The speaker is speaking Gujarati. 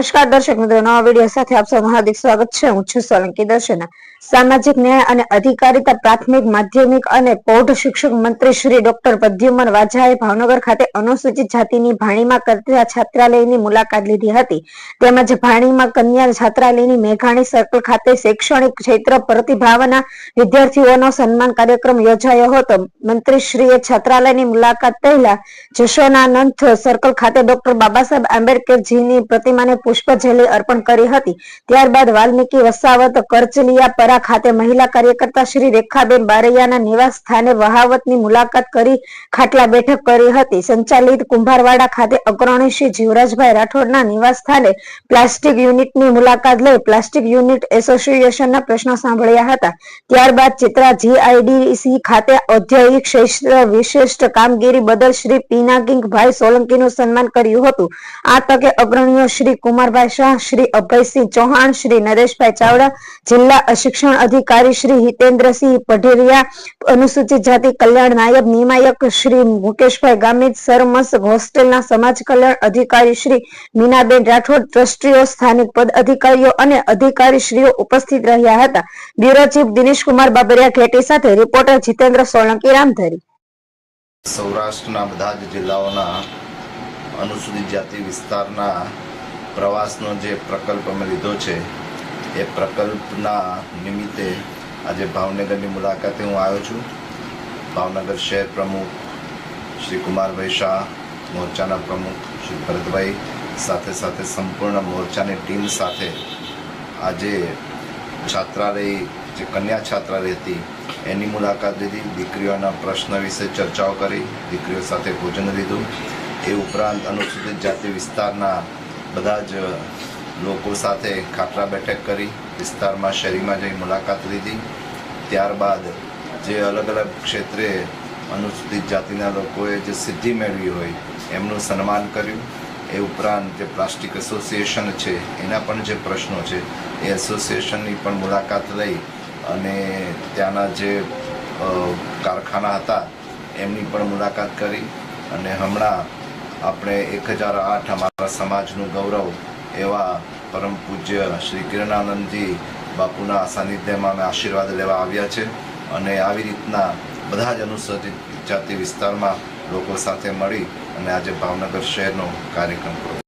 નમસ્કાર દર્શક મિત્રો, નવા વીડિયો સાથે આપ સૌનું હાર્દિક સ્વાગત છે. હું છું સોલંકી દર્શના. સામાજિક ન્યાય અને અધિકારીતા પ્રાથમિક માધ્યમિક અને પ્રૌઢ શિક્ષક મંત્રી શ્રી ડોક્ટર પ્રદ્યુમન વાઝાએ ભાવનગર ખાતે અનુસૂચિત જાતિની ભાણીમાં કરતા છાત્રાલયની મુલાકાત લીધી હતી. તેમજ ભાણીમાં કન્યા છાત્રાલયની મેઘાણી સર્કલ ખાતે શૈક્ષણિક ક્ષેત્ર પ્રતિભાવના વિદ્યાર્થીઓનો સન્માન કાર્યક્રમ યોજાયો હતો. મંત્રીશ્રીએ છાત્રાલયની મુલાકાત પહેલા જશોનાનંદ સર્કલ ખાતે ડોક્ટર બાબા સાહેબ આંબેડકરજીની પ્રતિમાને પુષ્પજલી અર્પણ કરી હતી. ત્યારબાદ વાલ્મીકી વસાવત કરચલિયા પરા ખાતે મહિલા કાર્યકર્તા શ્રી રેખાબેન બારૈયાના નિવાસ સ્થાને વહાવતની મુલાકાત કરી ખાટલા બેઠક કરી હતી. સંચાલિત કુંભારવાડા ખાતે અગ્રણી શ્રી જીવરાજભાઈ રાઠોડના નિવાસ સ્થાને પ્લાસ્ટિક યુનિટની મુલાકાત લઈ પ્લાસ્ટિક યુનિટ એસોસિએશનના પ્રશ્નો સાંભળ્યા હતા. ત્યારબાદ ચિત્રા જીઆઈડીસી ખાતે ઔદ્યોગિક ક્ષેત્ર વિશિષ્ટ કામગીરી બદલ શ્રી પિનાકિંગભાઈ સોલંકીનું સન્માન કર્યું હતું. આ તકે અગ્રણીઓ શ્રી કુમારભાઈ શાહ શ્રી અભયસિંહ ચૌહાણ, શ્રી નરેશભાઈ ચાવડા, જિલ્લા શિક્ષણ અધિકારી શ્રી હિતેન્દ્રસિંહ પઢેરિયા, અનુસૂચિત જાતિ કલ્યાણ નાયબ નિયામક શ્રી મુકેશભાઈ ગામિત, સરમસ હોસ્ટેલના સમાજ કલ્યાણ અધિકારી શ્રી મીનાબેન રાઠોડ, ટ્રસ્ટીઓ, સ્થાનિક પદ અધિકારીઓ અને અધિકારી શ્રીઓ ઉપસ્થિત રહ્યા હતા. બ્યુરો ચીફ દિનેશકુમાર બાબરિયા ઘેટી સાથે રિપોર્ટર જીતેન્દ્ર સોલંકી, રામધરી. સૌરાષ્ટ્રના બધા જ જિલ્લાઓના અનુસૂચિત જાતિ વિસ્તારના પ્રવાસનો જે પ્રકલ્પ અમે લીધો છે, એ પ્રકલ્પના નિમિત્તે આજે ભાવનગરની મુલાકાતે હું આવ્યો છું. ભાવનગર શહેર પ્રમુખ શ્રી કુમારભાઈ શાહ, મોરચાના પ્રમુખ શ્રી ભરતભાઈ, સાથે સાથે સંપૂર્ણ મોરચાની ટીમ સાથે આજે છાત્રાલય, જે કન્યા છાત્રાલય હતી, એની મુલાકાત લીધી. દીકરીઓના પ્રશ્ન વિશે ચર્ચાઓ કરી, દીકરીઓ સાથે ભોજન લીધું. એ ઉપરાંત અનુસૂચિત જાતિ વિસ્તારના બધા જ લોકો સાથે ખાટલા બેઠક કરી વિસ્તારમાં શેરીમાં જઈ મુલાકાત લીધી. ત્યારબાદ જે અલગ અલગ ક્ષેત્રે અનુસૂચિત જાતિના લોકોએ જે સિદ્ધિ મેળવી હોય એમનું સન્માન કર્યું. એ ઉપરાંત જે પ્લાસ્ટિક એસોસિએશન છે, એના પણ જે પ્રશ્નો છે, એ એસોસિએશનની પણ મુલાકાત લઈ અને ત્યાંના જે કારખાના હતા, એમની પણ મુલાકાત કરી. અને હમણાં આપણે એક હજાર આઠ અમારા સમાજનું ગૌરવ એવા પરમ પૂજ્ય શ્રી કિરણાનંદજી બાપુના સાનિધ્યમાં અમે આશીર્વાદ લેવા આવ્યા છે અને આવી રીતના બધા જ અનુસૂચિત જાતિ વિસ્તારમાં લોકો સાથે મળી અને આજે ભાવનગર શહેરનો કાર્યક્રમ કર્યો